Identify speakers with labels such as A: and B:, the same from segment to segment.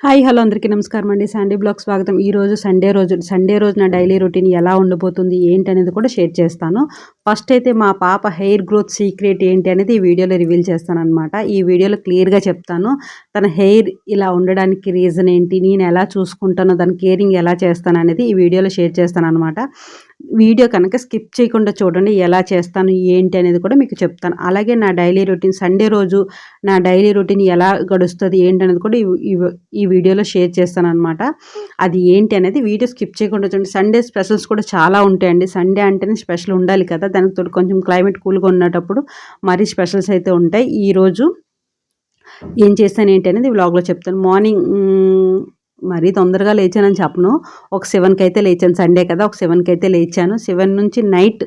A: Hi hello అందరికీ నమస్కారం అండి. సండే బ్లాగ్ స్వాగతం. ఈ రోజు సండే రోజు సండే రోజు నా డైలీ రొటీన్ ఎలా ఉండబోతుంది ఏంటి అనేది కూడా షేర్ చేస్తాను. ఫస్ట్ అయితే మా పాప హెయిర్ గ్రోత్ సీక్రెట్ ఏంటి అనేది ఈ వీడియోలో రివీల్ చేస్తానమాట ఈ వీడియోలో క్లియర్గా చెప్తాను. తన హెయిర్ ఇలా ఉండడానికి రీజన్ ఏంటి నేను ఎలా చూసుకుంటానో దాని కేరింగ్ ఎలా చేస్తాను అనేది ఈ వీడియోలో షేర్ చేస్తాను అనమాట వీడియో కనుక స్కిప్ చేయకుండా చూడండి ఎలా చేస్తాను ఏంటి అనేది కూడా మీకు చెప్తాను. అలాగే నా డైలీ రొటీన్ సండే రోజు నా డైలీ రొటీన్ ఎలా గడుస్తుంది ఏంటి అనేది కూడా ఈ వీడియోలో షేర్ చేస్తాను అనమాట అది ఏంటి అనేది వీడియో స్కిప్ చేయకుండా చూడండి. సండే స్పెషల్స్ కూడా చాలా ఉంటాయండి. సండే అంటేనే స్పెషల్ ఉండాలి కదా దానికి కొంచెం క్లైమేట్ కూల్గా ఉన్నటప్పుడు మరీ స్పెషల్స్ అయితే ఉంటాయి. ఈరోజు ఏం చేస్తాను ఏంటి అనేది వ్లాగ్లో చెప్తాను. మార్నింగ్ మరీ తొందరగా లేచానని చెప్పను. ఒక సెవెన్కి అయితే లేచాను. సండే కదా ఒక సెవెన్కి అయితే లేచాను. సెవెన్ నుంచి నైట్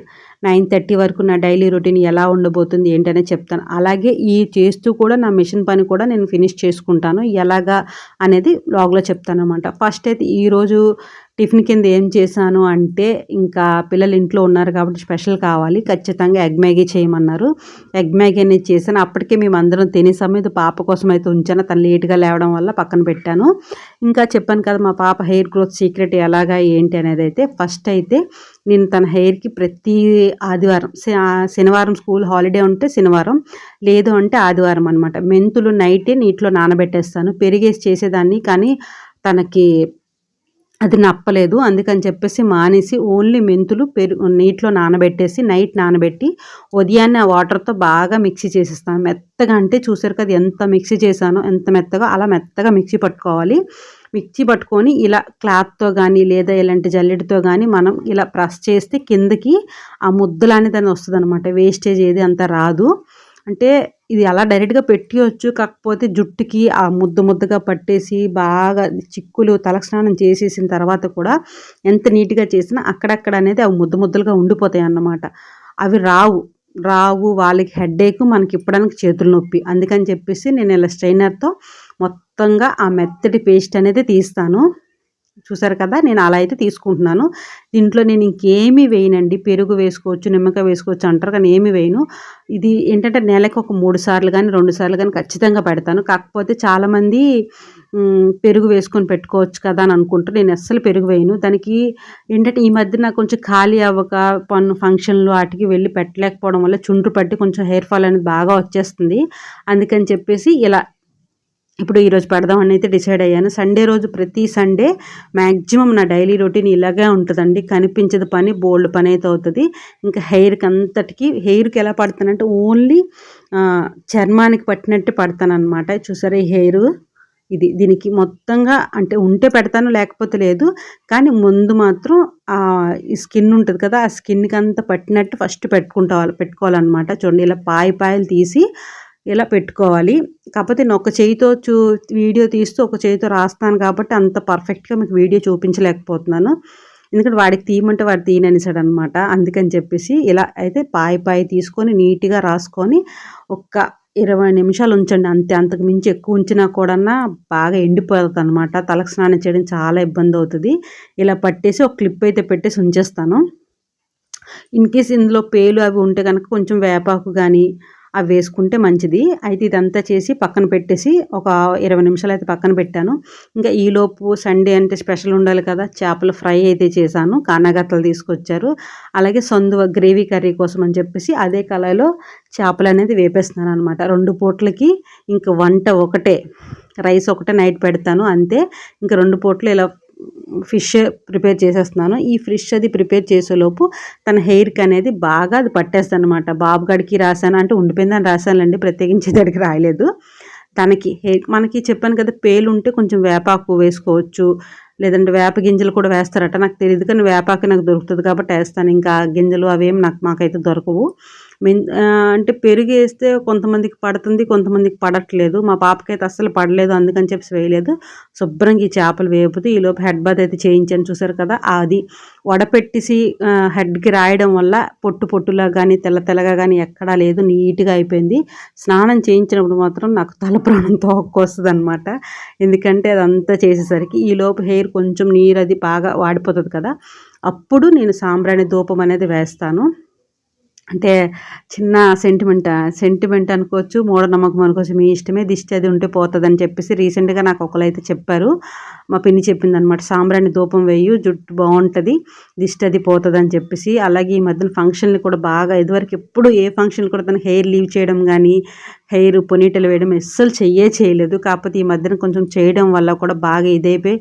A: నైన్ థర్టీ వరకు నా డైలీ రొటీన్ ఎలా ఉండబోతుంది ఏంటనే చెప్తాను. అలాగే ఈ చేస్తూ కూడా నా మిషన్ పని కూడా నేను ఫినిష్ చేసుకుంటాను. ఎలాగా అనేది బ్లాగ్లో చెప్తాను అనమాట ఫస్ట్ అయితే ఈరోజు టిఫిన్ కింద ఏం చేశాను అంటే ఇంకా పిల్లలు ఇంట్లో ఉన్నారు కాబట్టి స్పెషల్ కావాలి. ఖచ్చితంగా ఎగ్ మ్యాగీ చేయమన్నారు. ఎగ్ మ్యాగీ అనేది చేశాను. అప్పటికే మేము అందరం తినే సమయం పాప కోసం అయితే ఉంచాను. తను లేట్గా లేవడం వల్ల పక్కన పెట్టాను. ఇంకా చెప్పాను కదా మా పాప హెయిర్ గ్రోత్ సీక్రెట్ ఎలాగా ఏంటి అనేది అయితే ఫస్ట్ అయితే నేను తన హెయిర్కి ప్రతి ఆదివారం శనివారం స్కూల్ హాలిడే ఉంటే శనివారం లేదు అంటే ఆదివారం అనమాట మెంతులు నైటే నీటిలో నానబెట్టేస్తాను. పెరిగేసి చేసేదాన్ని కానీ తనకి అది నప్పలేదు. అందుకని చెప్పేసి మానేసి ఓన్లీ మెంతులు పెరుగు నీటిలో నానబెట్టేసి నైట్ నానబెట్టి ఉదయాన్నే ఆ వాటర్తో బాగా మిక్సీ చేసేస్తాను. మెత్తగా అంటే చూసారు కదా ఎంత మిక్సీ చేశానో ఎంత మెత్తగా అలా మెత్తగా మిక్సీ పట్టుకోవాలి. మిక్సీ పట్టుకొని ఇలా క్లాత్తో కానీ లేదా ఇలాంటి జల్లెడితో కానీ మనం ఇలా ప్రెస్ చేస్తే కిందకి ఆ ముద్దలు అనేది వస్తుంది అనమాట వేస్టేజ్ ఏది అంత రాదు. అంటే ఇది అలా డైరెక్ట్గా పెట్టియొచ్చు. కాకపోతే జుట్టుకి ఆ ముద్ద ముద్దగా పట్టేసి బాగా చిక్కులు తలస్నానం చేసేసిన తర్వాత కూడా ఎంత నీట్గా చేసినా అక్కడక్కడ అనేది అవి ముద్ద ముద్దలుగా ఉండిపోతాయి అన్నమాట. అవి రావు. రావు. వాళ్ళకి హెడేక్ మనకి ఇప్పడానికి చేతులు నొప్పి. అందుకని చెప్పేసి నేను ఇలా స్ట్రైనర్తో మొత్తంగా ఆ మెత్తటి పేస్ట్ అనేది తీస్తాను. చూసారు కదా నేను అలా అయితే తీసుకుంటున్నాను. దీంట్లో నేను ఇంకేమీ వేయనండి. పెరుగు వేసుకోవచ్చు నిమ్మకాయ వేసుకోవచ్చు అంటారు కానీ ఏమి వేయను. ఇది ఏంటంటే నెలకు ఒక మూడు సార్లు కానీ రెండు సార్లు కానీ ఖచ్చితంగా పెడతాను. కాకపోతే చాలామంది పెరుగు వేసుకొని పెట్టుకోవచ్చు కదా అని అనుకుంటూ నేను అస్సలు పెరుగు వేయను. దానికి ఏంటంటే ఈ మధ్య నాకు కొంచెం ఖాళీ అవ్వక పన్ను ఫంక్షన్లు వాటికి వెళ్ళి పెట్టలేకపోవడం వల్ల చుండ్రు పట్టి కొంచెం హెయిర్ ఫాల్ అనేది బాగా వచ్చేస్తుంది. అందుకని చెప్పేసి ఇలా ఇప్పుడు ఈరోజు పడదామని అయితే డిసైడ్ అయ్యాను. సండే రోజు ప్రతి సండే మ్యాక్సిమం నా డైలీ రొటీన్ ఇలాగే ఉంటుందండి. కనిపించదు పని బోల్డ్ పని అయితే అవుతుంది. ఇంకా హెయిర్కి అంతటికి హెయిర్కి ఎలా పడతానంటే ఓన్లీ చర్మానికి పట్టినట్టు పడతానమాట చూసారా ఈ హెయిర్ ఇది దీనికి మొత్తంగా అంటే ఉంటే పెడతాను లేకపోతే లేదు. కానీ ముందు మాత్రం ఈ స్కిన్ ఉంటుంది కదా ఆ స్కిన్కి అంతా పట్టినట్టు ఫస్ట్ పెట్టుకుంటా పెట్టుకోవాలన్నమాట. చూడండి ఇలా పాయి పాయలు తీసి ఇలా పెట్టుకోవాలి? కాకపోతే నేను ఒక చేయితో చూ వీడియో తీస్తూ ఒక చేయితో రాస్తాను కాబట్టి అంత పర్ఫెక్ట్గా మీకు వీడియో చూపించలేకపోతున్నాను. ఎందుకంటే వాడికి తీయమంటే వాడు తీయననిసాడు అనమాట అందుకని చెప్పేసి ఇలా అయితే పాయి పాయి తీసుకొని నీట్గా రాసుకొని ఒక్క ఇరవై నిమిషాలు ఉంచండి. అంతే అంతకు మించి ఎక్కువ ఉంచినా కూడా బాగా ఎండిపోతుంది అనమాట తలకు స్నానం చేయడం చాలా ఇబ్బంది అవుతుంది ఇలా పట్టేసి ఒక క్లిప్ అయితే పెట్టేసి ఉంచేస్తాను. ఇన్ కేస్ ఇందులో పేలు అవి ఉంటే కనుక కొంచెం వేపాకు కానీ అవి వేసుకుంటే మంచిది. అయితే ఇదంతా చేసి పక్కన పెట్టేసి ఒక ఇరవై నిమిషాలు అయితే పక్కన పెట్టాను. ఇంకా ఈలోపు సండే అంటే స్పెషల్ ఉండాలి కదా చేపల ఫ్రై అయితే చేశాను. కానాగత్తలు తీసుకొచ్చారు. అలాగే సొందువ గ్రేవీ కర్రీ కోసం అని చెప్పేసి అదే కళాయిలో చేపలు అనేది వేపేస్తున్నాను అనమాట రెండు పూట్లకి ఇంక వంట ఒకటే. రైస్ ఒకటే నైట్ పెడతాను అంతే. ఇంకా రెండు పూట్లు ఇలా ఫిష్ ప్రిపేర్ చేసేస్తున్నాను. ఈ ఫిష్ అది ప్రిపేర్ చేసేలోపు తన హెయిర్కి అనేది బాగా అది పట్టేస్తాను అనమాట బాబుగాడికి రాశాను అంటే ఉండిపోయిందని రాశానండి ప్రత్యేకించి దానికి రాయలేదు. తనకి హెయిర్ మనకి చెప్పాను కదా పేలు ఉంటే కొంచెం వేపాకు వేసుకోవచ్చు. లేదంటే వేప గింజలు కూడా వేస్తారట నాకు తెలియదు కానీ వేపాకు నాకు దొరుకుతుంది కాబట్టి వేస్తాను. ఇంకా గింజలు అవేం నాకు మాకైతే దొరకవు. అంటే పెరుగు వేస్తే కొంతమందికి పడుతుంది కొంతమందికి పడట్లేదు. మా పాపకైతే అస్సలు పడలేదు అందుకని చెప్పి వేయలేదు. శుభ్రంగా ఈ చేపలు వేపుతూ ఈలోపు హెడ్ బాత్ అయితే చేయించాను చూసారు కదా? అది వడపెట్టేసి హెడ్కి రాయడం వల్ల పొట్టు పొట్టులా కానీ తెల్ల తెల్లగా కానీ ఎక్కడా లేదు నీట్గా అయిపోయింది. స్నానం చేయించినప్పుడు మాత్రం నాకు తల ప్రాణం తోక్కొస్తుంది అనమాట ఎందుకంటే అదంతా చేసేసరికి ఈలోపు హెయిర్ కొంచెం నీరు అది బాగా వాడిపోతుంది కదా? అప్పుడు నేను సాంబ్రాణి ధూపం అనేది వేస్తాను. అంటే చిన్న సెంటిమెంట్ సెంటిమెంట్ అనుకోవచ్చు మూఢనమ్మకం అనుకోవచ్చు మీ ఇష్టమే దిష్టి అది ఉంటే పోతుందని చెప్పేసి రీసెంట్గా నాకు ఒకరు అయితే చెప్పారు. మా పిన్ని చెప్పింది అనమాట సాంబ్రాణి ధూపం వేయు జుట్టు బాగుంటుంది దిష్టి అది పోతుంది అని చెప్పేసి. అలాగే ఈ మధ్యన ఫంక్షన్లు కూడా బాగా ఇదివరకు ఎప్పుడు ఏ ఫంక్షన్ కూడా తన హెయిర్ లీవ్ చేయడం కానీ హెయిర్ పొనీటలు వేయడం అస్సలు చెయ్యే చేయలేదు. కాకపోతే ఈ మధ్యన కొంచెం చేయడం వల్ల కూడా బాగా ఇదైపోయి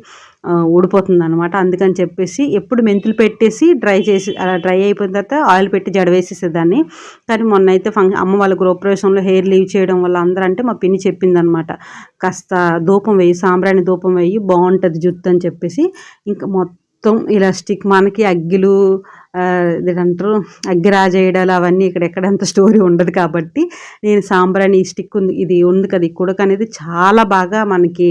A: ఊడిపోతుంది అనమాట అందుకని చెప్పేసి ఎప్పుడు మెంతులు పెట్టేసి డ్రై చేసి అలా డ్రై అయిపోయిన తర్వాత ఆయిల్ పెట్టి జడవేసేసేదాన్ని. కానీ మొన్న అయితే ఫంక్షన్ అమ్మ వాళ్ళ గృహప్రవేశంలో హెయిర్ లీవ్ చేయడం వల్ల అందరూ అంటే మా పిన్ని చెప్పిందనమాట కాస్త ధూపం వేయి సాంబ్రాణి ధూపం వేయి బాగుంటుంది జుట్టు అని చెప్పేసి. ఇంకా మొత్తం ఇలా స్టిక్ మనకి అగ్గిలు ఇదంటారు అగ్గిరాజేయడాలు అవన్నీ ఇక్కడ ఎక్కడంత స్టోరీ ఉండదు కాబట్టి నేను సాంబ్రాణి స్టిక్ ఉంది ఇది ఉంది కదా ఈ కుడక అనేది చాలా బాగా మనకి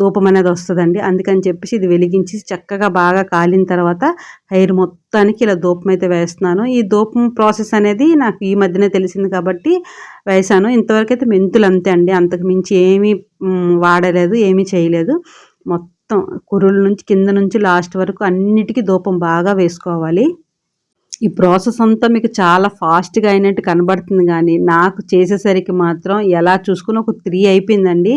A: ధూపం అనేది వస్తుందండి. అందుకని చెప్పేసి ఇది వెలిగించి చక్కగా బాగా కాలిన తర్వాత హెయిర్ మొత్తానికి ఇలా ధూపం అయితే వేస్తున్నాను. ఈ ధూపం ప్రాసెస్ అనేది నాకు ఈ మధ్యనే తెలిసింది కాబట్టి వేసాను ఇంతవరకు అయితే మెంతులు అంతే అండి. అంతకు మించి ఏమీ వాడలేదు ఏమీ చేయలేదు. మొత్తం కురుల నుంచి కింద నుంచి లాస్ట్ వరకు అన్నిటికీ ధూపం బాగా వేసుకోవాలి. ఈ ప్రాసెస్ అంతా మీకు చాలా ఫాస్ట్గా అయినట్టు కనబడుతుంది కానీ నాకు చేసేసరికి మాత్రం ఎలా చూసుకుని ఒక త్రీ అయిపోయిందండి.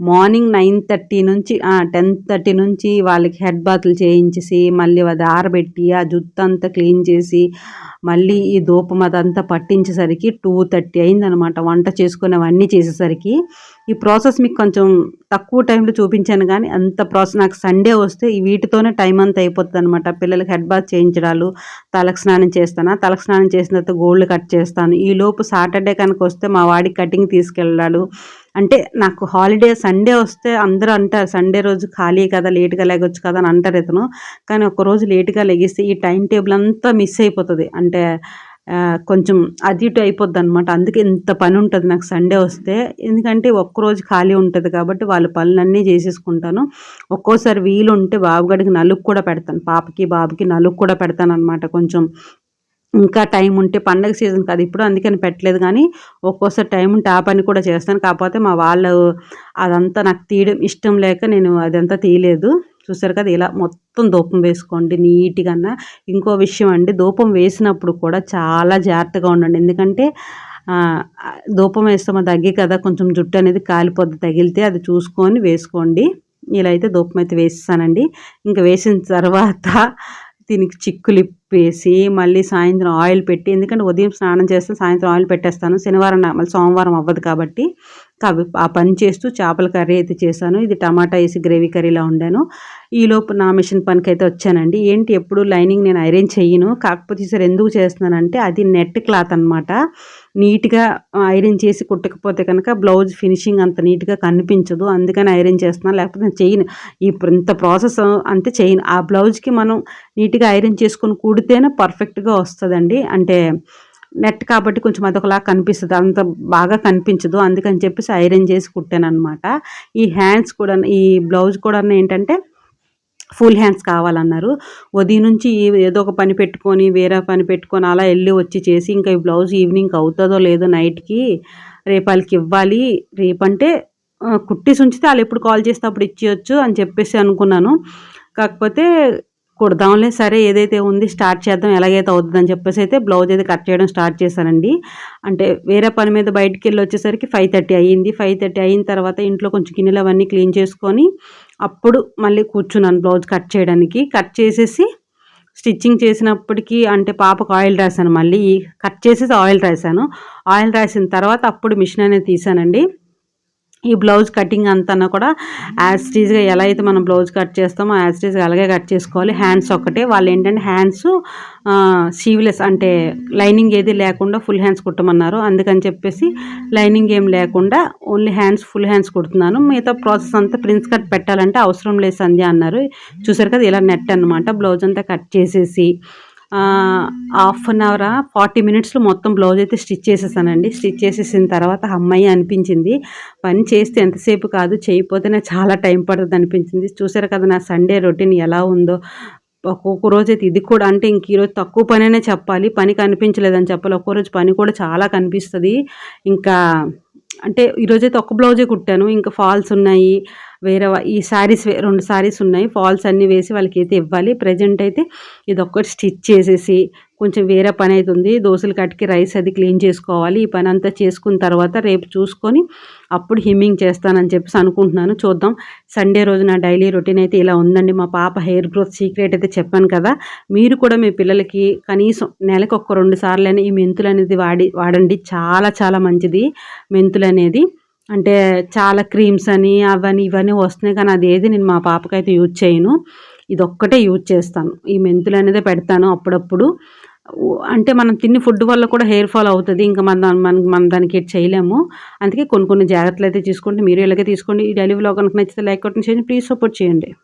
A: మార్నింగ్ నైన్ థర్టీ నుంచి టెన్ థర్టీ నుంచి వాళ్ళకి హెడ్ బాత్లు చేయించేసి మళ్ళీ అది ఆరబెట్టి ఆ జుత్తు అంతా క్లీన్ చేసి మళ్ళీ ఈ ధూపం అదంతా పట్టించేసరికి టూ థర్టీ అయిందనమాట. వంట చేసుకునేవన్నీ చేసేసరికి. ఈ ప్రాసెస్ మీకు కొంచెం తక్కువ టైంలో చూపించాను కానీ అంత ప్రాసెస్ నాకు సండే వస్తే వీటితోనే టైం అంతా అయిపోతుంది అనమాట పిల్లలకి హెడ్ బాత్ చేయించడాలు తలకు స్నానం చేస్తాను తలకు స్నానం చేసిన తర్వాత గోల్డ్ కట్ చేస్తాను. ఈ లోపు సాటర్డే కనుక వస్తే మా వాడికి కటింగ్ తీసుకెళ్ళాడు అంటే నాకు హాలిడే సండే వస్తే అందరూ అంటారు సండే రోజు ఖాళీ కదా లేట్గా లేగొచ్చు కదా అని అంటారు ఇతను. కానీ ఒకరోజు లేట్గా లెగిస్తే ఈ టైం టేబుల్ అంతా మిస్ అయిపోతుంది. అంటే కొంచెం అది ఇటు అయిపోద్ది అనమాట అందుకే ఇంత పని ఉంటుంది నాకు సండే వస్తే. ఎందుకంటే ఒక్కరోజు ఖాళీ ఉంటుంది కాబట్టి వాళ్ళ పనులన్నీ చేసేసుకుంటాను. ఒక్కోసారి వీలు ఉంటే బాబుగడికి నలుగు కూడా పెడతాను. పాపకి బాబుకి నలుగు కూడా పెడతాను అనమాట కొంచెం ఇంకా టైం ఉంటే పండగ సీజన్ కాదు. ఇప్పుడు అందుకని పెట్టలేదు కానీ ఒక్కోసారి టైం ఉంటే ఆ పని కూడా చేస్తాను. కాకపోతే మా వాళ్ళు అదంతా నాకు తీయడం ఇష్టం లేక నేను అదంతా తీయలేదు. చూసారు కదా ఇలా మొత్తం ధూపం వేసుకోండి నీట్గా ఇంకో విషయం అండి ధూపం వేసినప్పుడు కూడా చాలా జాగ్రత్తగా ఉండండి. ఎందుకంటే ధూపం వేస్తామో తగ్గి కదా కొంచెం జుట్టు అనేది కాలిపోద్ది. తగిలితే అది చూసుకొని వేసుకోండి. ఇలా అయితే ధూపం అయితే వేస్తానండి. ఇంకా వేసిన తర్వాత దీనికి చిక్కులు ఇప్పేసి మళ్ళీ సాయంత్రం ఆయిల్ పెట్టి ఎందుకంటే ఉదయం స్నానం చేస్తే సాయంత్రం ఆయిల్ పెట్టేస్తాను. శనివారం మళ్ళీ సోమవారం అవ్వదు కాబట్టి అవి ఆ పని చేస్తూ చేపల కర్రీ అయితే చేశాను. ఇది టమాటా వేసి గ్రేవీ కర్రీలా వండాను. ఈలోపు నా మిషన్ పనికి అయితే వచ్చానండి. ఏంటి ఎప్పుడు లైనింగ్ నేను ఐరన్ చెయ్యను కాకపోతే ఈసారి ఎందుకు చేస్తున్నానంటే అది నెట్ క్లాత్ అనమాట నీట్గా ఐరన్ చేసి కుట్టకపోతే కనుక బ్లౌజ్ ఫినిషింగ్ అంత నీట్గా కనిపించదు. అందుకని ఐరన్ చేస్తున్నాను. లేకపోతే నేను చెయ్యను ఈ ఇంత ప్రాసెస్ అంతే చేయను. ఆ బ్లౌజ్కి మనం నీట్గా ఐరన్ చేసుకొని కుడితేనే పర్ఫెక్ట్గా వస్తుందండి. అంటే నెట్ కాబట్టి కొంచెం అదొకలా కనిపిస్తుంది. అంత బాగా కనిపించదు. అందుకని చెప్పేసి ఐరన్ చేసి కుట్టాను అనమాట ఈ హ్యాండ్స్ కూడా ఈ బ్లౌజ్ కూడా ఏంటంటే ఫుల్ హ్యాండ్స్ కావాలన్నారు. ఉదయం నుంచి ఏదో ఒక పని పెట్టుకొని వేరే పని పెట్టుకొని అలా వెళ్ళి వచ్చి చేసి ఇంకా ఈ బ్లౌజ్ ఈవినింగ్ అవుతుందో లేదో నైట్కి రేపు వాళ్ళకి ఇవ్వాలి. రేపంటే కుట్టేసి ఉంచితే వాళ్ళు ఎప్పుడు కాల్ చేస్తే అప్పుడు ఇచ్చేయచ్చు అని చెప్పేసి అనుకున్నాను. కాకపోతే కుడదాంలే సరే ఏదైతే ఉంది స్టార్ట్ చేద్దాం ఎలాగైతే అవుతుందని చెప్పేసి అయితే బ్లౌజ్ అయితే కట్ చేయడం స్టార్ట్ చేశానండి. అంటే వేరే పని మీద బయటికి వెళ్ళి వచ్చేసరికి ఫైవ్ థర్టీ అయ్యింది. ఫైవ్ థర్టీ అయిన తర్వాత ఇంట్లో కొంచెం గిన్నెలు అవన్నీ క్లీన్ చేసుకొని అప్పుడు మళ్ళీ కూర్చున్నాను బ్లౌజ్ కట్ చేయడానికి. కట్ చేసేసి స్టిచ్చింగ్ చేసినప్పటికీ అంటే పాపకు ఆయిల్ రాశాను మళ్ళీ. కట్ చేసేసి ఆయిల్ రాశాను. ఆయిల్ రాసిన తర్వాత అప్పుడు మిషన్ అనేది తీసానండి ఈ బ్లౌజ్ కటింగ్ అంతా కూడా యాజ్టీజ్గా ఎలా అయితే మనం బ్లౌజ్ కట్ చేస్తామో యాజ్టీజ్గా అలాగే కట్ చేసుకోవాలి. హ్యాండ్స్ ఒక్కటే. వాళ్ళు ఏంటంటే హ్యాండ్స్ సీవ్లెస్ అంటే లైనింగ్ ఏది లేకుండా ఫుల్ హ్యాండ్స్ కుట్టమన్నారు. అందుకని చెప్పేసి లైనింగ్ ఏం లేకుండా ఓన్లీ హ్యాండ్స్ ఫుల్ హ్యాండ్స్ కుడుతున్నాను. మిగతా ప్రాసెస్ అంతా ప్రిన్స్ కట్ పెట్టాలంటే అవసరం లేదు సంధ్య అన్నారు. చూసారు కదా ఇలా నెట్ అనమాట బ్లౌజ్ అంతా కట్ చేసేసి హాఫ్ అన్ అవర్ ఫార్టీ మినిట్స్లో మొత్తం బ్లౌజ్ అయితే స్టిచ్ చేసేసానండి. స్టిచ్ చేసేసిన తర్వాత అమ్మాయి అనిపించింది పని చేస్తే ఎంతసేపు కాదు చేయకపోతేనే చాలా టైం పడుతుంది అనిపించింది. చూసారు కదా నా సండే రొటీన్ ఎలా ఉందో. ఒక్కొక్క రోజు అయితే ఇది కూడా అంటే ఇంక ఈరోజు తక్కువ పనైనా చెప్పాలి పని కనిపించలేదని చెప్పాలి. ఒక్కో రోజు పని కూడా చాలా కనిపిస్తుంది. ఇంకా అంటే ఈరోజైతే ఒక్క బ్లౌజే కుట్టాను. ఇంకా ఫాల్స్ ఉన్నాయి వేరే ఈ శారీస్ రెండు శారీస్ ఉన్నాయి. ఫాల్స్ అన్నీ వేసి వాళ్ళకి అయితే ఇవ్వాలి. ప్రజెంట్ అయితే ఇది ఒక్కటి స్టిచ్ చేసేసి కొంచెం వేరే పని అవుతుంది దోశలు కట్టుకి రైస్ అది క్లీన్ చేసుకోవాలి. ఈ పని అంతా చేసుకున్న తర్వాత రేపు చూసుకొని అప్పుడు హిమ్మింగ్ చేస్తానని చెప్పేసి అనుకుంటున్నాను. చూద్దాం. సండే రోజు నా డైలీ రొటీన్ అయితే ఇలా ఉందండి. మా పాప హెయిర్ గ్రోత్ సీక్రెట్ అయితే చెప్పాను కదా. మీరు కూడా మీ పిల్లలకి కనీసం నెలకు ఒక్క రెండు సార్లైనా ఈ మెంతులు అనేది వాడి వాడండి. చాలా చాలా మంచిది. మెంతులు అనేది అంటే చాలా క్రీమ్స్ అని అవని ఇవన్నీ వస్తున్నాయి కానీ అది ఏది నేను మా పాపకైతే యూజ్ చేయను. ఇది ఒక్కటే యూజ్ చేస్తాను. ఈ మెంతులు అనేది పెడతాను అప్పుడప్పుడు. అంటే మనం తిన్న ఫుడ్ వల్ల కూడా హెయిర్ ఫాల్ అవుతుంది. ఇంకా మన దాని- మనం దానికి చేయలేము. అందుకే కొన్ని కొన్ని జాగ్రత్తలు అయితే తీసుకుంటే మీరు ఇలాగే తీసుకోండి. ఈ డైలీ వ్లాగ్ కనుక నచ్చితే లైక్ కొట్టండి చేయండి. ప్లీజ్ సపోర్ట్ చేయండి.